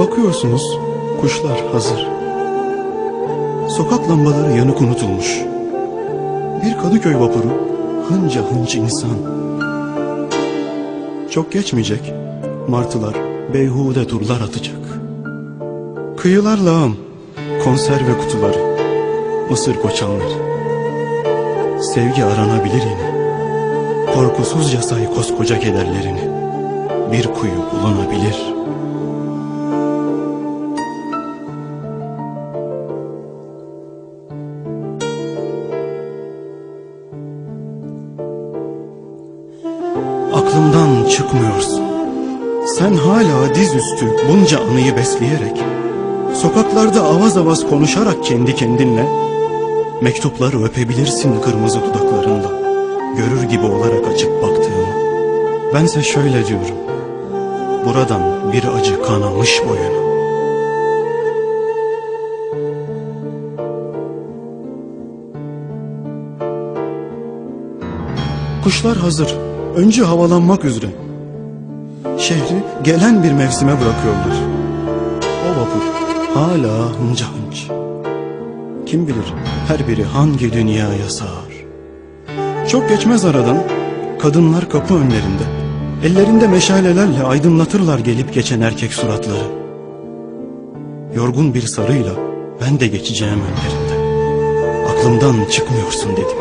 Bakıyorsunuz kuşlar hazır. Sokak lambaları yanık unutulmuş. Bir Kadıköy vapuru hınca hınç insan. Çok geçmeyecek martılar beyhude turlar atacak. Kıyılar lağım, konserve kutuları, mısır koçanları. Sevgi aranabilir yine. Korkusuzca say koskoca kederlerini. Bir kuyu bulunabilir. Aklımdan çıkmıyorsun. Sen hala dizüstü bunca anıyı besleyerek, sokaklarda avaz avaz konuşarak kendi kendinle, mektupları öpebilirsin kırmızı dudaklarında, görür gibi olarak açıp baktığını. Bense şöyle diyorum, buradan bir acı kanamış boyuna. Kuşlar hazır, önce havalanmak üzere. Şehri gelen bir mevsime bırakıyorlar. O vapur hala hınca hınç. Kim bilir her biri hangi dünyaya sığar. Çok geçmez aradan kadınlar kapı önlerinde. Ellerinde meşalelerle aydınlatırlar gelip geçen erkek suratları. Yorgun bir sarıyla ben de geçeceğim önlerinde. Aklımdan çıkmıyorsun dedim.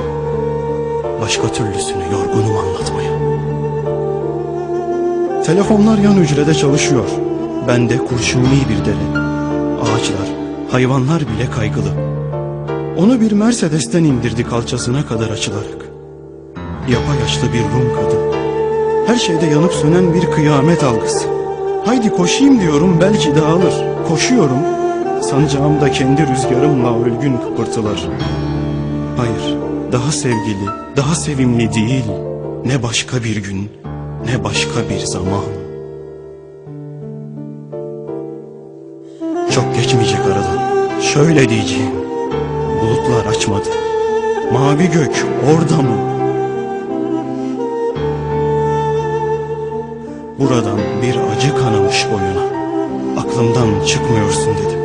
Başka türlüsünü yorgunum anlatmaya. Telefonlar yan hücrede çalışıyor. Bende kurşuni bir deli. Ağaçlar, hayvanlar bile kaygılı. Onu bir Mercedes'ten indirdi kalçasına kadar açılarak. Yapayaşlı bir Rum kadın. Her şeyde yanıp sönen bir kıyamet algısı. Haydi koşayım diyorum belki dağılır. Koşuyorum. Sancağımda kendi rüzgarımla ölgün kıpırtılar. Hayır, daha sevgili, daha sevimli değil. Ne başka bir gün, ne başka bir zaman. Çok geçmeyecek aradan. Şöyle diyeceğim. Bulutlar açmadı. Mavi gök orada mı? Buradan bir acı kanamış boyuna. Aklımdan çıkmıyorsun dedim.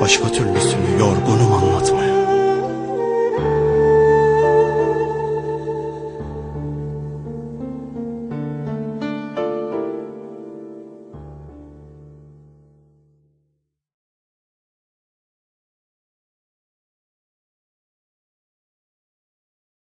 Başka türlüsünü yorgunum anlatmaya.